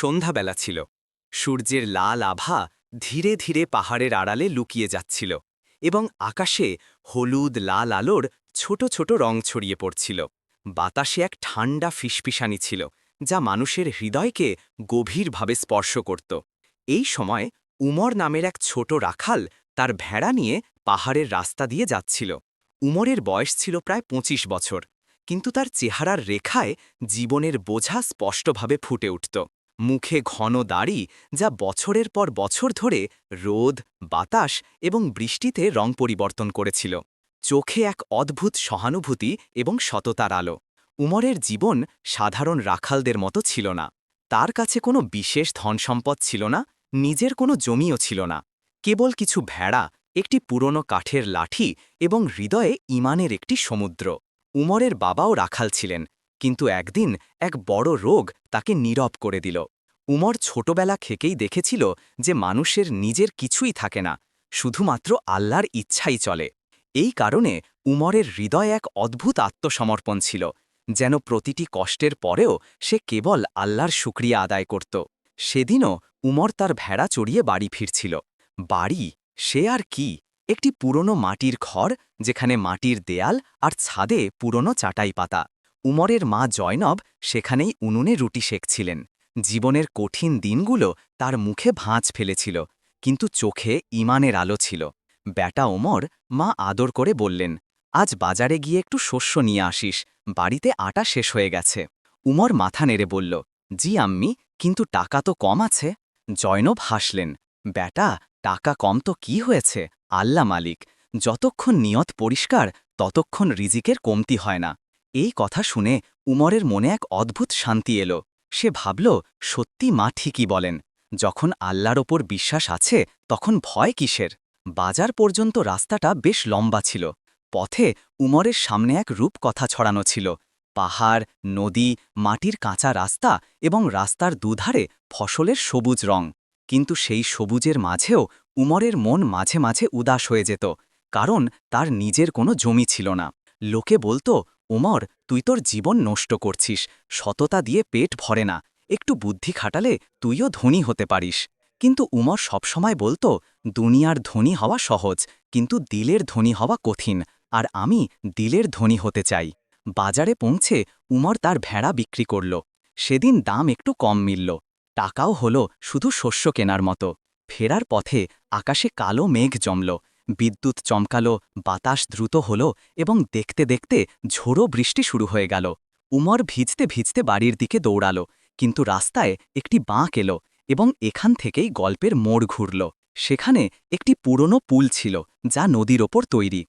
সন্ধ্যাবেলা ছিল। সূর্যের লাল আভা ধীরে ধীরে পাহাড়ের আড়ালে লুকিয়ে যাচ্ছিল এবং আকাশে হলুদ লাল আলোর ছোট ছোট রং ছড়িয়ে পড়ছিল। বাতাসে এক ঠান্ডা ফিসফিসানি ছিল, যা মানুষের হৃদয়কে গভীরভাবে স্পর্শ করত। এই সময় উমর নামের এক ছোট রাখাল তার ভেড়া নিয়ে পাহাড়ের রাস্তা দিয়ে যাচ্ছিল। উমরের বয়স ছিল প্রায় ২৫ বছর, কিন্তু তার চেহারার রেখায় জীবনের বোঝা স্পষ্টভাবে ফুটে উঠত। মুখে ঘন দাড়ি যা বছরের পর বছর ধরে রোদ, বাতাস এবং বৃষ্টিতে রং পরিবর্তন করেছিল। চোখে এক অদ্ভুত সহানুভূতি এবং সততার আলো। উমরের জীবন সাধারণ রাখালদের মতো ছিল না। তার কাছে কোনো বিশেষ ধনসম্পদ ছিল না, নিজের কোনো জমিও ছিল না। কেবল কিছু ভেড়া, একটি পুরনো কাঠের লাঠি এবং হৃদয়ে ইমানের একটি সমুদ্র। উমরের বাবাও রাখাল ছিলেন কিন্তু একদিন এক বড় রোগ তাকে নীরব করে দিল। উমর ছোটবেলা থেকেই দেখেছিল যে মানুষের নিজের কিছুই থাকে না, শুধুমাত্র আল্লাহর ইচ্ছাই চলে। এই কারণে উমরের হৃদয় এক অদ্ভুত আত্মসমর্পণ ছিল, যেন প্রতিটি কষ্টের পরেও সে কেবল আল্লাহর শুক্রিয়া আদায় করত। সেদিনও উমর তার ভেড়া চড়িয়ে বাড়ি ফিরছিল। বাড়ি? সে আর কি? একটি পুরনো মাটির ঘর, যেখানে মাটির দেয়াল আর ছাদে পুরনো চাটাই পাতা। উমরের মা জয়নব সেখানেই উনুনে রুটি শেখছিলেন জীবনের কঠিন দিনগুলো তার মুখে ভাঁজ ফেলেছিল, কিন্তু চোখে ইমানের আলো ছিল। ব্যাটা ওমর মা আদর করে বললেন, আজ বাজারে গিয়ে একটু শস্য নিয়ে আসিস, বাড়িতে আটা শেষ হয়ে গেছে। উমর মাথা নেড়ে বলল, জি আম্মি, কিন্তু টাকা তো কম আছে। জয়নব হাসলেন, ব্যাটা, টাকা কম তো কি হয়েছে? আল্লা মালিক, যতক্ষণ নিয়ত পরিষ্কার, ততক্ষণ রিজিকের কমতি হয় না। এই কথা শুনে উমরের মনে এক অদ্ভুত শান্তি এলো। সে ভাবল, সত্যি মা ঠিকই বলেন, যখন আল্লাহর ওপর বিশ্বাস আছে, তখন ভয় কিসের? বাজার পর্যন্ত রাস্তাটা বেশ লম্বা ছিল। পথে উমরের সামনে এক রূপ কথা ছড়ানো ছিল। পাহাড়, নদী, মাটির কাঁচা রাস্তা এবং রাস্তার দুধারে ফসলের সবুজ রং। কিন্তু সেই সবুজের মাঝেও উমরের মন মাঝে মাঝে উদাস হয়ে যেত, কারণ তার নিজের কোনো জমি ছিল না। লোকে বলতো উমর, তুই তোর জীবন নষ্ট করছিস, সততা দিয়ে পেট ভরে না, একটু বুদ্ধি খাটালে তুইও ধনী হতে পারিস। কিন্তু উমর সবসময় বলতো, দুনিয়ার ধনী হওয়া সহজ, কিন্তু দিলের ধনী হওয়া কঠিন, আর আমি দিলের ধনী হতে চাই। বাজারে পৌঁছে উমর তার ভেড়া বিক্রি করল। সেদিন দাম একটু কম মিলল। টাকাও হলো শুধু শস্য কেনার মতো। ফেরার পথে আকাশে কালো মেঘ জমল। বিদ্যুৎ চমকালো, বাতাস দ্রুত হল এবং দেখতে দেখতে ঝোড়ো বৃষ্টি শুরু হয়ে গেল। উমর ভিজতে ভিজতে বাড়ির দিকে দৌড়াল, কিন্তু রাস্তায় একটি বাঁক এলো এবং এখান থেকেই গল্পের মোড় ঘুরল। সেখানে একটি পুরনো পুল ছিল যা নদীর ওপর তৈরি।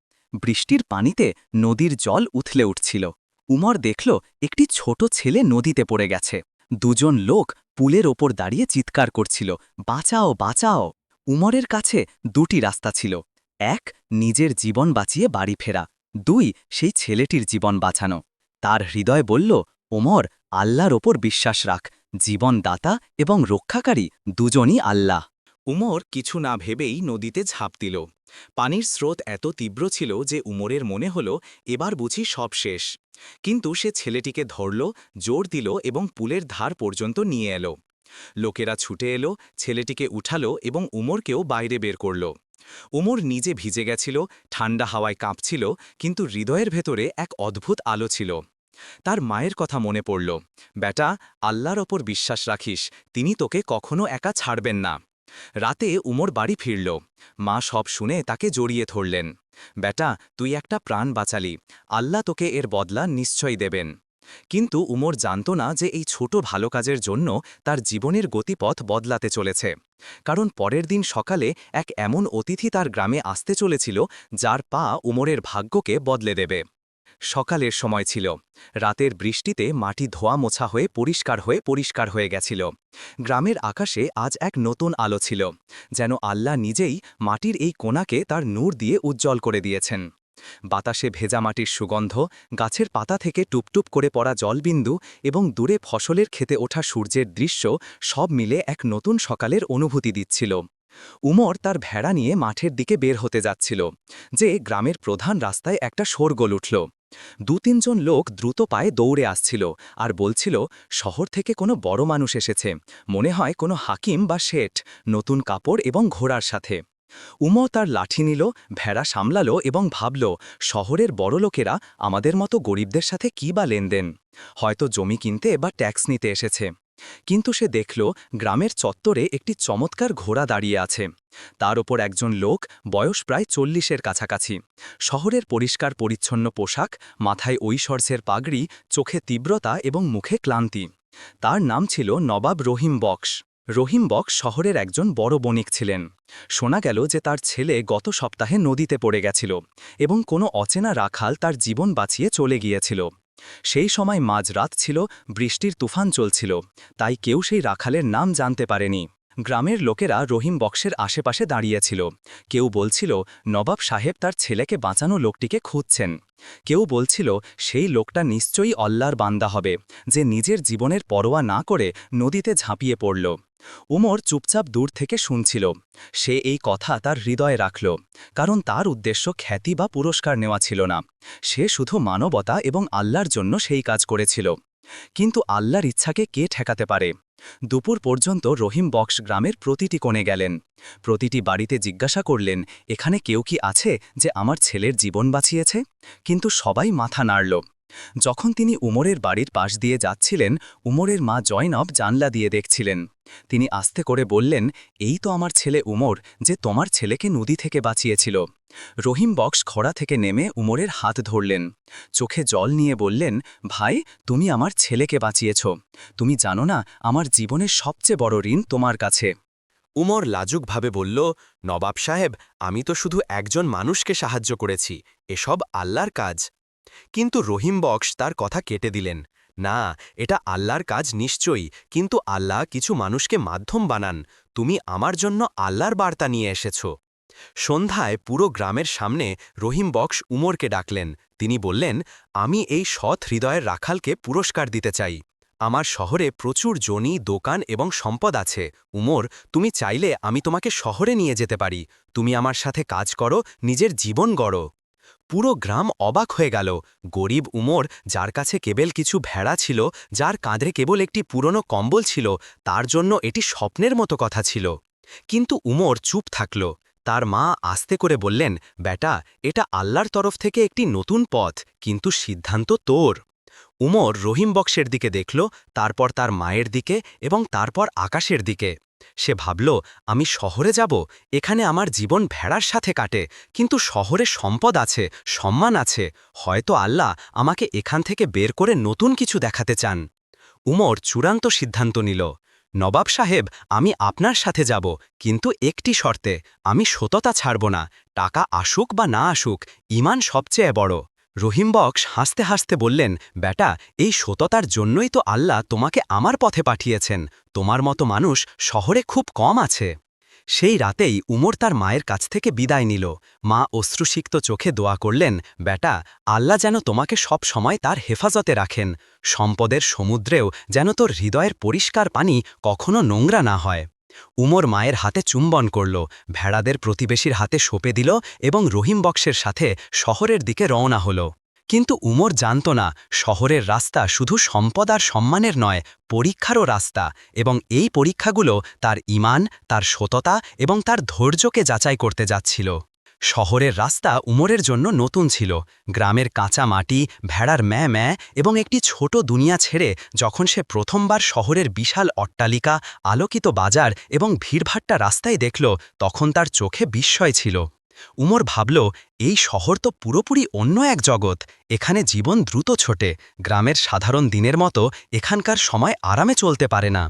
বৃষ্টির পানিতে নদীর জল উথলে উঠছিল। উমর দেখল একটি ছোট ছেলে নদীতে পড়ে গেছে। দুজন লোক পুলের ওপর দাঁড়িয়ে চিৎকার করছিল, বাঁচাও বাঁচাও! উমরের কাছে দুটি রাস্তা ছিল। এক, নিজের জীবন বাঁচিয়ে বাড়ি ফেরা। দুই, সেই ছেলেটির জীবন বাঁচানো। তার হৃদয় বলল, ওমর, আল্লাহর ওপর বিশ্বাস রাখ। জীবনদাতা এবং রক্ষাকারী দুজনই আল্লাহ। উমর কিছু না ভেবেই নদীতে ঝাঁপ দিল। পানির স্রোত এত তীব্র ছিল যে উমরের মনে হল, এবার বুঝি সব শেষ। কিন্তু সে ছেলেটিকে ধরল, জোর দিল এবং পুলের ধার পর্যন্ত নিয়ে এলো। লোকেরা ছুটে এলো, ছেলেটিকে উঠালো এবং উমরকেও বাইরে বের করল। উমর নিজে ভিজে গেছিল, ঠান্ডা হাওয়ায় কাঁপছিল, কিন্তু হৃদয়ের ভেতরে এক অদ্ভুত আলো ছিল। তার মায়ের কথা মনে পড়ল, বেটা, আল্লাহর ওপর বিশ্বাস রাখিস, তিনি তোকে কখনো একা ছাড়বেন না। রাতে উমর বাড়ি ফিরল, মা সব শুনে তাকে জড়িয়ে ধরলেন, বেটা, তুই একটা প্রাণ বাঁচালি, আল্লাহ তোকে এর বদলা নিশ্চয়ই দেবেন। কিন্তু উমর জানত না যে এই ছোট ভালো কাজের জন্য তার জীবনের গতিপথ বদলাতে চলেছে। কারণ পরের দিন সকালে এক এমন অতিথি তার গ্রামে আসতে চলেছিল, যার পা উমরের ভাগ্যকে বদলে দেবে। সকালের সময় ছিল। রাতের বৃষ্টিতে মাটি ধোয়া মোছা হয়ে পরিষ্কার হয়ে পরিষ্কার হয়ে গেছিল। গ্রামের আকাশে আজ এক নতুন আলো ছিল, যেন আল্লাহ নিজেই মাটির এই কোনাকে তার নূর দিয়ে উজ্জ্বল করে দিয়েছেন। বাতাসে ভেজা মাটির সুগন্ধ, গাছের পাতা থেকে টুপটুপ করে পড়া জলবিন্দু এবং দূরে ফসলের খেতে ওঠা সূর্যের দৃশ্য সব মিলে এক নতুন সকালের অনুভূতি দিচ্ছিল। উমর তার ভেড়া নিয়ে মাঠের দিকে বের হতে যাচ্ছিল, যে গ্রামের প্রধান রাস্তায় একটা শোরগোল উঠল। দু তিনজন লোক দ্রুত পায়ে দৌড়ে আসছিল আর বলছিল, শহর থেকে কোনো বড় মানুষ এসেছে, মনে হয় কোনো হাকিম বা শেঠ, নতুন কাপড় এবং ঘোড়ার সাথে। উমো তার লাঠি নিল, ভেড়া সামলালো এবং ভাবল, শহরের বড় লোকেরা আমাদের মতো গরিবদের সাথে কী বা লেনদেন? হয়তো জমি কিনতে বা ট্যাক্স নিতে এসেছে। কিন্তু সে দেখল, গ্রামের চত্বরে একটি চমৎকার ঘোড়া দাঁড়িয়ে আছে। তার ওপর একজন লোক, বয়স প্রায় চল্লিশের কাছাকাছি। শহরের পরিষ্কার পরিচ্ছন্ন পোশাক, মাথায় ঐশ্বর্যের পাগড়ি, চোখে তীব্রতা এবং মুখে ক্লান্তি। তার নাম ছিল নবাব রহিম বক্স। রহিম বক্স শহরের একজন বড় বণিক ছিলেন। শোনা গেল যে তার ছেলে গত সপ্তাহে নদীতে পড়ে গেছিল এবং কোনো অচেনা রাখাল তার জীবন বাঁচিয়ে চলে গিয়েছিল। সেই সময় মাঝরাত ছিল, বৃষ্টির তুফান চলছিল, তাই কেউ সেই রাখালের নাম জানতে পারেনি। গ্রামের লোকেরা রহিম বক্সের আশেপাশে দাঁড়িয়েছিল। কেউ বলছিল, নবাব সাহেব তার ছেলেকে বাঁচানো লোকটিকে খুঁজছেন। কেউ বলছিল, সেই লোকটা নিশ্চয়ই অল্লার বান্দা হবে, যে নিজের জীবনের পরোয়া না করে নদীতে ঝাঁপিয়ে পড়ল। উমর চুপচাপ দূর থেকে শুনছিল। সে এই কথা তার হৃদয়ে রাখল, কারণ তার উদ্দেশ্য খ্যাতি বা পুরস্কার নেওয়া ছিল না। সে শুধু মানবতা এবং আল্লাহর জন্য সেই কাজ করেছিল। কিন্তু আল্লাহর ইচ্ছাকে কে ঠেকাতে পারে? দুপুর পর্যন্ত রহিম বক্স গ্রামের প্রতিটি কোণে গেলেন। প্রতিটি বাড়িতে জিজ্ঞাসা করলেন, এখানে কেউ কি আছে যে আমার ছেলের জীবন বাঁচিয়েছে? কিন্তু সবাই মাথা নাড়ল। যখন তিনি উমরের বাড়ির পাশ দিয়ে যাচ্ছিলেন, উমরের মা জয়নব জানলা দিয়ে দেখছিলেন। তিনি আস্তে করে বললেন, এই তো আমার ছেলে উমর, যে তোমার ছেলেকে নদী থেকে বাঁচিয়েছিল। রহিম বক্স খড়া থেকে নেমে উমরের হাত ধরলেন। চোখে জল নিয়ে বললেন, ভাই, তুমি আমার ছেলেকে বাঁচিয়েছ। তুমি জানো না, আমার জীবনের সবচেয়ে বড় ঋণ তোমার কাছে। উমর লাজুকভাবে বলল, নবাব সাহেব, আমি তো শুধু একজন মানুষকে সাহায্য করেছি। এসব আল্লাহর কাজ। কিন্তু রহিম বক্স তার কথা কেটে দিলেন, না, এটা আল্লাহর কাজ নিশ্চয়ই, কিন্তু আল্লাহ কিছু মানুষকে মাধ্যম বানান, তুমি আমার জন্য আল্লাহর বার্তা নিয়ে এসেছ। সন্ধ্যায় পুরো গ্রামের সামনে রহিম বক্স উমরকে ডাকলেন। তিনি বললেন, আমি এই সৎ হৃদয়ের রাখালকে পুরস্কার দিতে চাই। আমার শহরে প্রচুর জনি দোকান এবং সম্পদ আছে। উমর, তুমি চাইলে আমি তোমাকে শহরে নিয়ে যেতে পারি। তুমি আমার সাথে কাজ করো, নিজের জীবন গড়ো। পুরো গ্রাম অবাক হয়ে গেল। গরিব উমর, যার কাছে কেবল কিছু ভেড়া ছিল, যার কাঁধে কেবল একটি পুরনো কম্বল ছিল, তার জন্য এটি স্বপ্নের মতো কথা ছিল। কিন্তু উমর চুপ থাকল। তার মা আস্তে করে বললেন, বেটা, এটা আল্লাহর তরফ থেকে একটি নতুন পথ, কিন্তু সিদ্ধান্ত তোর। উমর রহিম বক্সের দিকে দেখল, তারপর তার মায়ের দিকে এবং তারপর আকাশের দিকে। সে ভাবল, আমি শহরে যাব, এখানে আমার জীবন ভেড়ার সাথে কাটে, কিন্তু শহরে সম্পদ আছে, সম্মান আছে, হয়তো আল্লাহ আমাকে এখান থেকে বের করে নতুন কিছু দেখাতে চান। উমর চূড়ান্ত সিদ্ধান্ত নিল, নবাব সাহেব, আমি আপনার সাথে যাব, কিন্তু একটি শর্তে, আমি সততা ছাড়ব না, টাকা আসুক বা না আসুক ইমান সবচেয়ে বড়। রহিম বক্স হাসতে হাসতে বললেন, বেটা, এই সততার জন্যই তো আল্লাহ তোমাকে আমার পথে পাঠিয়েছেন তোমার মতো মানুষ শহরে খুব কম আছে। সেই রাতেই উমর তার মায়ের কাছ থেকে বিদায় নিল। মা অশ্রুসিক্ত চোখে দোয়া করলেন, বেটা, আল্লাহ যেন তোমাকে সব সময় তার হেফাজতে রাখেন। সম্পদের সমুদ্রেও যেন তোর হৃদয়ের পরিষ্কার পানি কখনো নোংরা না হয়। উমর মায়ের হাতে চুম্বন করল, ভেড়াদের প্রতিবেশীর হাতে সোপে দিল এবং রহিম বক্সের সাথে শহরের দিকে রওনা হল। কিন্তু উমর জানত না, শহরের রাস্তা শুধু সম্পদ আর সম্মানের নয়, পরীক্ষারও রাস্তা এবং এই পরীক্ষাগুলো তার ইমান তার সততা এবং তার ধৈর্যকে যাচাই করতে যাচ্ছিল। শহরের রাস্তা উমরের জন্য নতুন ছিল। গ্রামের কাঁচা মাটি, ভেড়ার ম্যা ম্যা এবং একটি ছোট দুনিয়া ছেড়ে যখন সে প্রথমবার শহরের বিশাল অট্টালিকা, আলোকিত বাজার এবং ভিড়ভাট্টা রাস্তায় দেখল, তখন তার চোখে বিস্ময় ছিল। উমর ভাবল, এই শহর তো পুরোপুরি অন্য এক জগৎ। এখানে জীবন দ্রুত ছোটে। গ্রামের সাধারণ দিনের মতো এখানকার সময় আরামে চলতে পারে না।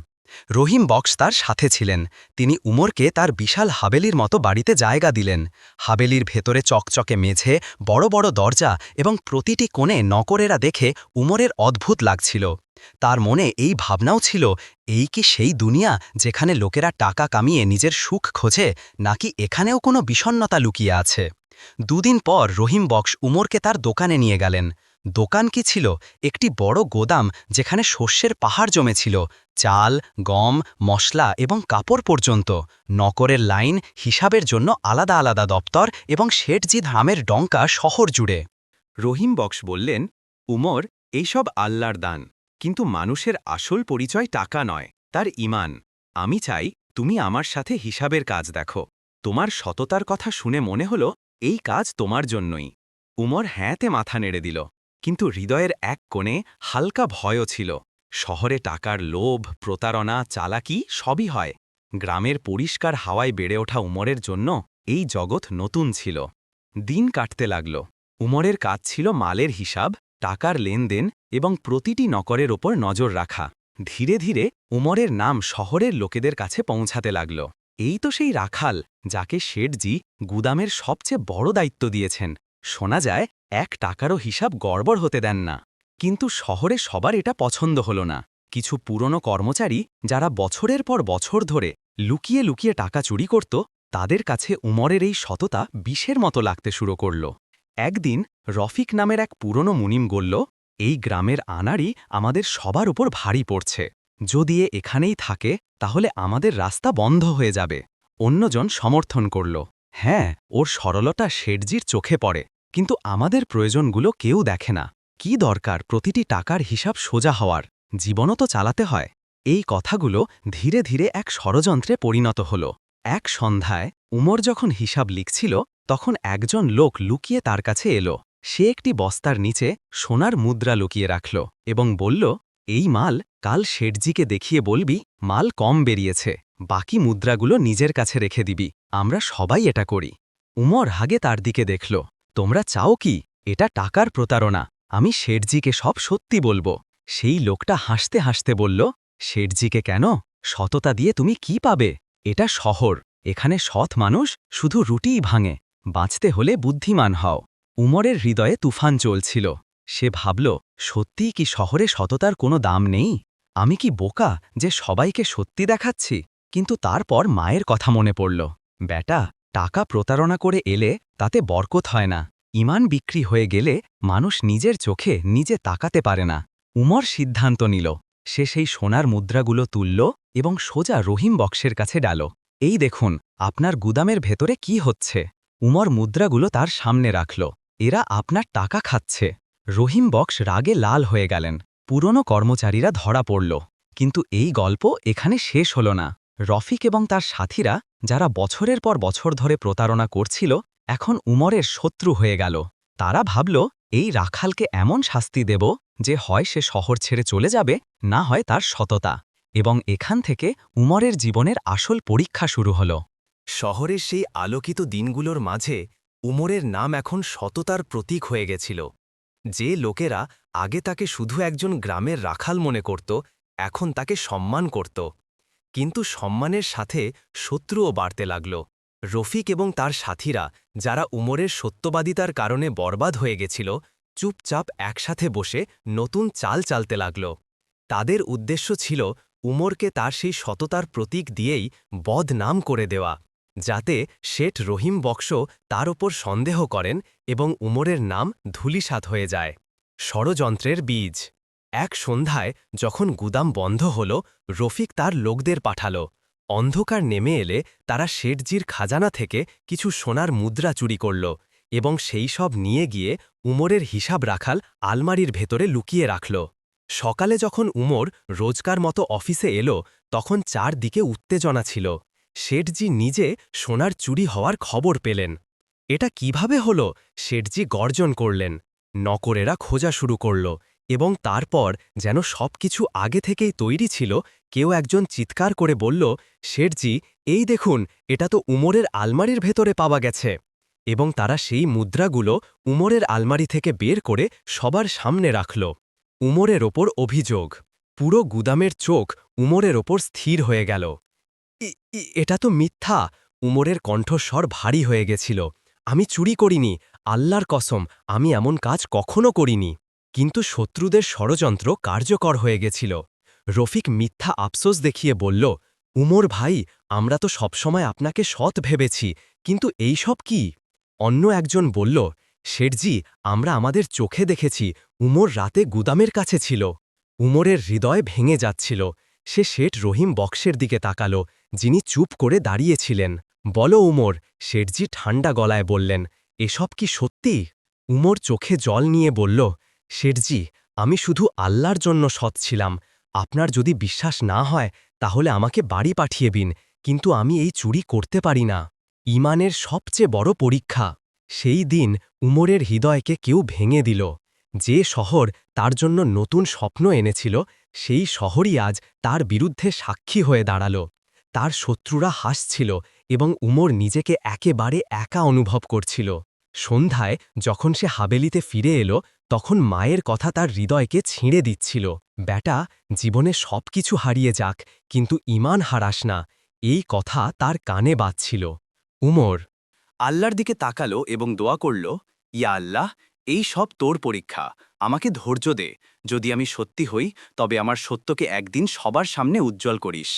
রহিম বক্স তার সাথে ছিলেন। তিনি উমরকে তার বিশাল হাবেলির মতো বাড়িতে জায়গা দিলেন। হাবেলির ভেতরে চকচকে মেঝে, বড় বড় দরজা এবং প্রতিটি কোণে নকরেরা দেখে উমরের অদ্ভুত লাগছিল। তার মনে এই ভাবনাও ছিল, এই কি সেই দুনিয়া যেখানে লোকেরা টাকা কামিয়ে নিজের সুখ খোঁজে, নাকি এখানেও কোনো বিষণ্নতা লুকিয়ে আছে? দুদিন পর রহিম বক্স উমরকে তার দোকানে নিয়ে গেলেন। দোকান কি ছিল? একটি বড় গোদাম যেখানে শস্যের পাহাড় জমেছিল, চাল, গম, মশলা এবং কাপড় পর্যন্ত। নকরের লাইন, হিসাবের জন্য আলাদা আলাদা দপ্তর এবং শেঠজি ধামের ডঙ্কা শহর জুড়ে। রহিম বক্স বললেন, উমর এইসব আল্লাহর দান। কিন্তু মানুষের আসল পরিচয় টাকা নয়, তার ইমান। আমি চাই তুমি আমার সাথে হিসাবের কাজ দেখো। তোমার সততার কথা শুনে মনে হলো, এই কাজ তোমার জন্যই। উমর হ্যাঁতে মাথা নেড়ে দিল, কিন্তু হৃদয়ের এক কোণে হালকা ভয়ও ছিল। শহরে টাকার লোভ, প্রতারণা, চালাকি সবই হয়। গ্রামের পরিষ্কার হাওয়ায় বেড়ে ওঠা উমরের জন্য এই জগৎ নতুন ছিল। দিন কাটতে লাগল। উমরের কাজ ছিল মালের হিসাব টাকার লেনদেন এবং প্রতিটি নকরের ওপর নজর রাখা। ধীরে ধীরে উমরের নাম শহরের লোকেদের কাছে পৌঁছাতে লাগল। এই তো সেই রাখাল, যাকে শেঠজি গুদামের সবচেয়ে বড় দায়িত্ব দিয়েছেন। শোনা যায়, এক টাকারও হিসাব গড়বড় হতে দেন না। কিন্তু শহরে সবার এটা পছন্দ হল না। কিছু পুরনো কর্মচারী যারা বছরের পর বছর ধরে লুকিয়ে লুকিয়ে টাকা চুরি করত, তাদের কাছে উমরের এই সততা বিষের মতো লাগতে শুরু করল। একদিন রফিক নামের এক পুরনো মুনিম বলল এই গ্রামের আনাড়ি আমাদের সবার উপর ভারী পড়ছে। যদি এ এখানেই থাকে, তাহলে আমাদের রাস্তা বন্ধ হয়ে যাবে। অন্যজন সমর্থন করল হ্যাঁ ওর সরলতা শেঠজির চোখে পড়ে, কিন্তু আমাদের প্রয়োজনগুলো কেউ দেখে না। কি দরকার প্রতিটি টাকার হিসাব সোজা হওয়ার? জীবনও তো চালাতে হয়। এই কথাগুলো ধীরে ধীরে এক ষড়যন্ত্রে পরিণত হল। এক সন্ধ্যায় উমর যখন হিসাব লিখছিল, তখন একজন লোক লুকিয়ে তার কাছে এলো। সে একটি বস্তার নিচে সোনার মুদ্রা লুকিয়ে রাখল এবং বলল, এই মাল কাল শেঠজিকে দেখিয়ে বলবি, মাল কম বেরিয়েছে, বাকি মুদ্রাগুলো নিজের কাছে রেখে দিবি, আমরা সবাই এটা করি। উমর হাগে তার দিকে দেখল, তোমরা চাও কি? এটা টাকার প্রতারণা, আমি শেঠজিকে সব সত্যি বলব। সেই লোকটা হাসতে হাসতে বলল, শেঠজিকে কেন? সততা দিয়ে তুমি কি পাবে? এটা শহর, এখানে সৎ মানুষ শুধু রুটিই ভাঙে, বাঁচতে হলে বুদ্ধিমান হও। উমরের হৃদয়ে তুফান চলছিল। সে ভাবল, সত্যিই কি শহরে সততার কোনো দাম নেই? আমি কি বোকা যে সবাইকে সত্যি দেখাচ্ছি? কিন্তু তারপর মায়ের কথা মনে পড়ল বেটা টাকা প্রতারণা করে এলে তাতে বরকত হয় না। ইমান বিক্রি হয়ে গেলে মানুষ নিজের চোখে নিজে তাকাতে পারে না। উমর সিদ্ধান্ত নিল। সে সেই সোনার মুদ্রাগুলো তুলল এবং সোজা রহিম বক্সের কাছে ডাল। এই দেখুন, আপনার গুদামের ভেতরে কি হচ্ছে? উমর মুদ্রাগুলো তার সামনে রাখল। এরা আপনার টাকা খাচ্ছে। রহিম বক্স রাগে লাল হয়ে গেলেন। পুরনো কর্মচারীরা ধরা পড়ল। কিন্তু এই গল্প এখানে শেষ হল না। রফিক এবং তার সাথীরা, যারা বছরের পর বছর ধরে প্রতারণা করছিল, এখন উমরের শত্রু হয়ে গেল। তারা ভাবল, এই রাখালকে এমন শাস্তি দেব যে হয় সে শহর ছেড়ে চলে যাবে, না হয় তার সততা। এবং এখান থেকে উমরের জীবনের আসল পরীক্ষা শুরু হল। শহরের সেই আলোকিত দিনগুলোর মাঝে উমরের নাম এখন সততার প্রতীক হয়ে গেছিল। যে লোকেরা আগে তাকে শুধু একজন গ্রামের রাখাল মনে করত, এখন তাকে সম্মান করত। কিন্তু সম্মানের সাথে শত্রুও বাড়তে লাগল। রফিক এবং তার সাথীরা, যারা উমরের সত্যবাদিতার কারণে বরবাদ হয়ে গেছিল, চুপচাপ একসাথে বসে নতুন চাল চালতে লাগল। তাদের উদ্দেশ্য ছিল উমরকে তার সেই সততার প্রতীক দিয়েই বদনাম করে দেওয়া। যাতে শেঠ রহিম বক্স তার ওপর সন্দেহ করেন এবং উমরের নাম ধুলিসাত হয়ে যায়। ষড়যন্ত্রের বীজ। এক সন্ধ্যায় যখন গুদাম বন্ধ হল, রফিক তার লোকদের পাঠাল। অন্ধকার নেমে এলে তারা শেঠজির খাজানা থেকে কিছু সোনার মুদ্রা চুরি করল এবং সেই সব নিয়ে গিয়ে উমরের হিসাব রাখাল আলমারির ভেতরে লুকিয়ে রাখল। সকালে যখন উমর রোজকার মতো অফিসে এলো, তখন চারদিকে উত্তেজনা ছিল। শেঠজি নিজে সোনার চুরি হওয়ার খবর পেলেন। এটা কীভাবে হল? শেঠজি গর্জন করলেন। নকরেরা খোঁজা শুরু করল এবং তারপর যেন সবকিছু আগে থেকেই তৈরি ছিল, কেউ একজন চিৎকার করে বলল, শেঠজি, এই দেখুন, এটা তো উমরের আলমারির ভেতরে পাওয়া গেছে। এবং তারা সেই মুদ্রাগুলো উমরের আলমারি থেকে বের করে সবার সামনে রাখল। উমরের ওপর অভিযোগ। পুরো গুদামের চোখ উমরের ওপর স্থির হয়ে গেল। "ই- ই- এটা তো মিথ্যা। উমরের কণ্ঠস্বর ভারী হয়ে গেছিল। আমি চুরি করিনি। আল্লাহর কসম, আমি এমন কাজ কখনো করিনি। কিন্তু শত্রুদের ষড়যন্ত্র কার্যকর হয়ে গেছিল। রফিক মিথ্যা আফসোস দেখিয়ে বলল, উমর ভাই, আমরা তো সবসময় আপনাকে সৎ ভেবেছি, কিন্তু এই সব কি? অন্য একজন বলল, শেঠজি, আমরা আমাদের চোখে দেখেছি, উমর রাতে গুদামের কাছে ছিল। উমরের হৃদয় ভেঙে যাচ্ছিল। সে শেঠ রহিম বক্সের দিকে তাকাল। যিনি চুপ করে দাঁড়িয়েছিলেন। বলো উমর, শেঠজি ঠান্ডা গলায় বললেন, এসব কি সত্যি? উমর চোখে জল নিয়ে বলল, শেঠজি, আমি শুধু আল্লাহর জন্য সৎ ছিলাম। আপনার যদি বিশ্বাস না হয়, তাহলে আমাকে বাড়ি পাঠিয়ে দিন, কিন্তু আমি এই চুরি করতে পারি না। ইমানের সবচেয়ে বড় পরীক্ষা। সেই দিন উমরের হৃদয়কে কেউ ভেঙে দিল। যে শহর তার জন্য নতুন স্বপ্ন এনেছিল, সেই শহরই আজ তার বিরুদ্ধে সাক্ষী হয়ে দাঁড়াল। তার শত্রুরা হাসছিল এবং উমর নিজেকে একেবারে একা অনুভব করছিল। সন্ধ্যায় যখন সে হাবেলিতে ফিরে এলো, তখন মায়ের কথা তার হৃদয়কে ছিঁড়ে দিচ্ছিল। ব্যাটা, জীবনে সব কিছু হারিয়ে যাক, কিন্তু ইমান হারাস না। এই কথা তার কানে বাজছিল। উমর আল্লাহর দিকে তাকালো এবং দোয়া করল, ইয়া আল্লাহ, এই সব তোর পরীক্ষা। আমাকে ধৈর্য দে। যদি আমি সত্যি হই, তবে আমার সত্যকে একদিন সবার সামনে উজ্জ্বল করিস।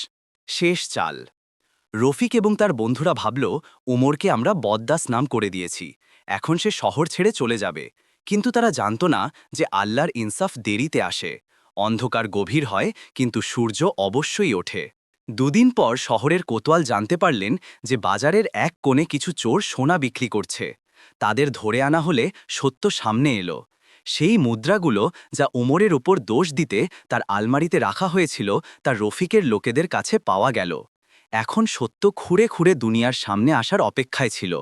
শেষ চাল। রফিক এবং তার বন্ধুরা ভাবল, উমরকে আমরা বদ্দাস নাম করে দিয়েছি। এখন সে শহর ছেড়ে চলে যাবে। কিন্তু তারা জানত না যে আল্লাহর ইনসাফ দেরিতে আসে। অন্ধকার গভীর হয়, কিন্তু সূর্য অবশ্যই ওঠে। দুদিন পর শহরের কোতোয়াল জানতে পারলেন যে বাজারের এক কোণে কিছু চোর সোনা বিক্রি করছে। তাদের ধরে আনা হলে সত্য সামনে এলো। সেই মুদ্রাগুলো যা ওমরের ওপর দোষ দিতে তার আলমারিতে রাখা হয়েছিল, তা রফিকের লোকেদের কাছে পাওয়া গেল। এখন সত্য খুঁড়ে খুঁড়ে দুনিয়ার সামনে আসার অপেক্ষায় ছিল।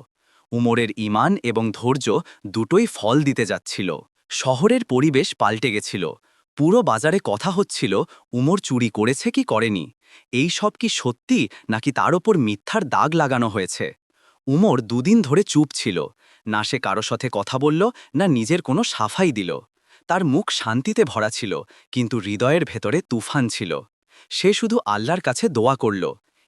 উমরের ইমান এবং ধৈর্য দুটোই ফল দিতে যাচ্ছিল। শহরের পরিবেশ পাল্টে গেছিল। পুরো বাজারে কথা হচ্ছিল, উমর চুরি করেছে কি করেনি? এই সব কি সত্যি নাকি তার ওপর মিথ্যার দাগ লাগানো হয়েছে? উমর দুদিন ধরে চুপ ছিল। না সে কারও সাথে কথা বলল, না নিজের কোনো সাফাই দিল। তার মুখ শান্তিতে ভরা ছিল, কিন্তু হৃদয়ের ভেতরে তুফান ছিল। সে শুধু আল্লাহর কাছে দোয়া করল,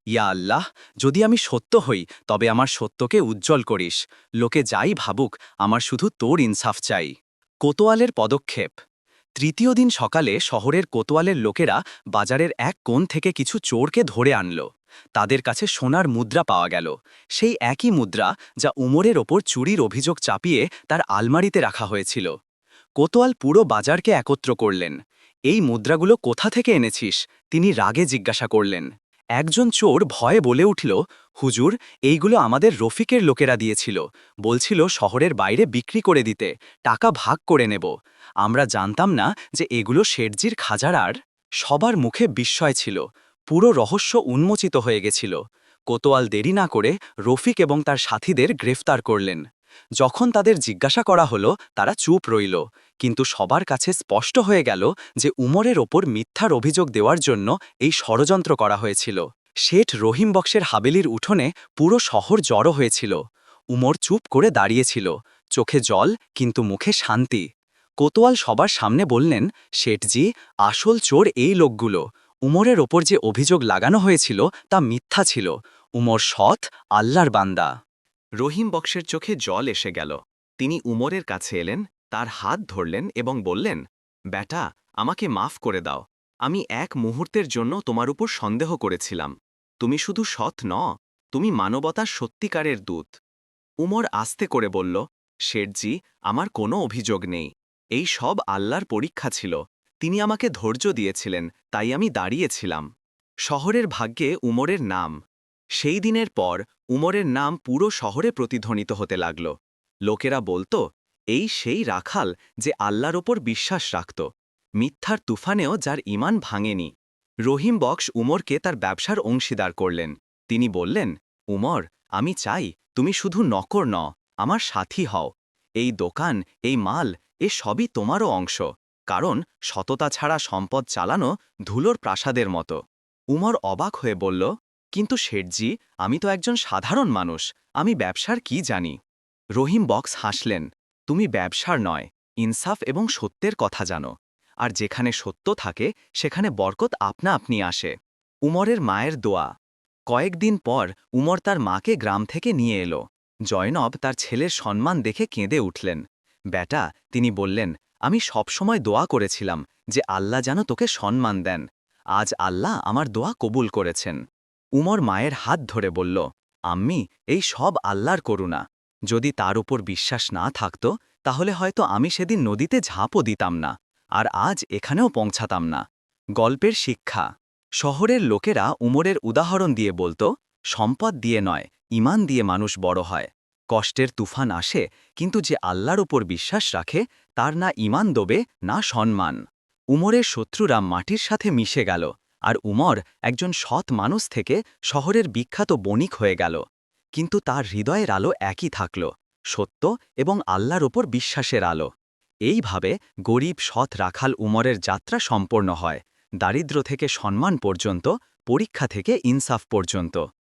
ইয়া আল্লাহ, যদি আমি সত্য হই, তবে আমার সত্যকে উজ্জ্বল করিস। লোকে যাই ভাবুক, আমার শুধু তোর ইনসাফ চাই। কোতোয়ালের পদক্ষেপ তৃতীয় দিন সকালে শহরের কোতোয়ালের লোকেরা বাজারের এক কোণ থেকে কিছু চোরকে ধরে আনল। তাদের কাছে সোনার মুদ্রা পাওয়া গেল। সেই একই মুদ্রা যা উমরের ওপর চুরির অভিযোগ চাপিয়ে তার আলমারিতে রাখা হয়েছিল। কোতোয়াল পুরো বাজারকে একত্র করলেন। এই মুদ্রাগুলো কোথা থেকে এনেছিস? তিনি রাগে জিজ্ঞাসা করলেন। একজন চোর ভয়ে বলে উঠল, হুজুর, এইগুলো আমাদের রফিকের লোকেরা দিয়েছিল। বলছিল শহরের বাইরে বিক্রি করে দিতে, টাকা ভাগ করে নেব। আমরা জানতাম না যে এগুলো শেঠজির খাজার আর সবার মুখে বিস্ময় ছিল। পুরো রহস্য উন্মোচিত হয়ে গেছিল। কোতোয়াল দেরি না করে রফিক এবং তার সাথীদের গ্রেফতার করলেন। যখন তাদের জিজ্ঞাসা করা হলো, তারা চুপ রইল। কিন্তু সবার কাছে স্পষ্ট হয়ে গেল যে উমরের ওপর মিথ্যার অভিযোগ দেওয়ার জন্য এই ষড়যন্ত্র করা হয়েছিল। শেঠ রহিম বক্সের হাবেলির উঠোনে পুরো শহর জড়ো হয়েছিল। উমর চুপ করে দাঁড়িয়েছিল। চোখে জল, কিন্তু মুখে শান্তি। কোতোয়াল সবার সামনে বললেন, শেঠজি, আসল চোর এই লোকগুলো। উমরের ওপর যে অভিযোগ লাগানো হয়েছিল, তা মিথ্যা ছিল। উমর সৎ, আল্লাহর বান্দা। রহিম বক্সের চোখে জল এসে গেল। তিনি উমরের কাছে এলেন, তার হাত ধরলেন এবং বললেন ব্যাটা আমাকে মাফ করে দাও। আমি এক মুহূর্তের জন্য তোমার উপর সন্দেহ করেছিলাম। তুমি শুধু সৎ ন তুমি মানবতার সত্যিকারের দূত। উমর আস্তে করে বলল, শেঠজি, আমার কোনো অভিযোগ নেই। এই সব আল্লাহর পরীক্ষা ছিল। তিনি আমাকে ধৈর্য দিয়েছিলেন, তাই আমি দাঁড়িয়েছিলাম। শহরের ভাগ্যে উমরের নাম সেই দিনের পর উমরের নাম পুরো শহরে প্রতিধ্বনিত হতে লাগল। লোকেরা বলতো, এই সেই রাখাল যে আল্লাহর ওপর বিশ্বাস রাখত। মিথ্যার তুফানেও যার ইমান ভাঙেনি। রহিম বক্স উমরকে তার ব্যবসার অংশীদার করলেন। তিনি বললেন, উমর, আমি চাই তুমি শুধু নকর ন আমার সাথী হও। এই দোকান, এই মাল, এ সবই তোমারও অংশ। কারণ সততা ছাড়া সম্পদ চালানো ধুলোর প্রাসাদের মতো। উমর অবাক হয়ে বলল কিন্তু শেঠজি, আমি তো একজন সাধারণ মানুষ, আমি ব্যবসার কি জানি? রহিম বক্স হাসলেন, তুমি ব্যবসার নয়, ইনসাফ এবং সত্যের কথা জানো। আর যেখানে সত্য থাকে, সেখানে বরকত আপনা আপনি আসে। উমরের মায়ের দোয়া। কয়েকদিন পর উমর তার মাকে গ্রাম থেকে নিয়ে এলো। জয়নব তার ছেলের সম্মান দেখে কেঁদে উঠলেন। বেটা, তিনি বললেন, আমি সবসময় দোয়া করেছিলাম যে আল্লাহ যেন তোকে সম্মান দেন। আজ আল্লাহ আমার দোয়া কবুল করেছেন। উমর মায়ের হাত ধরে বলল, আম্মি, এই সব আল্লাহর করুণা। যদি তার উপর বিশ্বাস না থাকত, তাহলে হয়তো আমি সেদিন নদীতে ঝাঁপও দিতাম না, আর আজ এখানেও পৌঁছাতাম না। গল্পের শিক্ষা। শহরের লোকেরা উমরের উদাহরণ দিয়ে বলতো, সম্পদ দিয়ে নয় ইমান দিয়ে মানুষ বড় হয়। কষ্টের তুফান আসে, কিন্তু যে আল্লাহর উপর বিশ্বাস রাখে, তার না ইমান দোবে, না সম্মান। উমরের শত্রুরা মাটির সাথে মিশে গেল। আর উমর একজন সৎ মানুষ থেকে শহরের বিখ্যাত বণিক হয়ে গেল। কিন্তু তার হৃদয়ের আলো একই থাকল, সত্য এবং আল্লাহর ওপর বিশ্বাসের আলো। এইভাবে গরিব সৎ রাখাল উমরের যাত্রা সম্পন্ন হয় দারিদ্র থেকে সম্মান পর্যন্ত, পরীক্ষা থেকে ইনসাফ পর্যন্ত।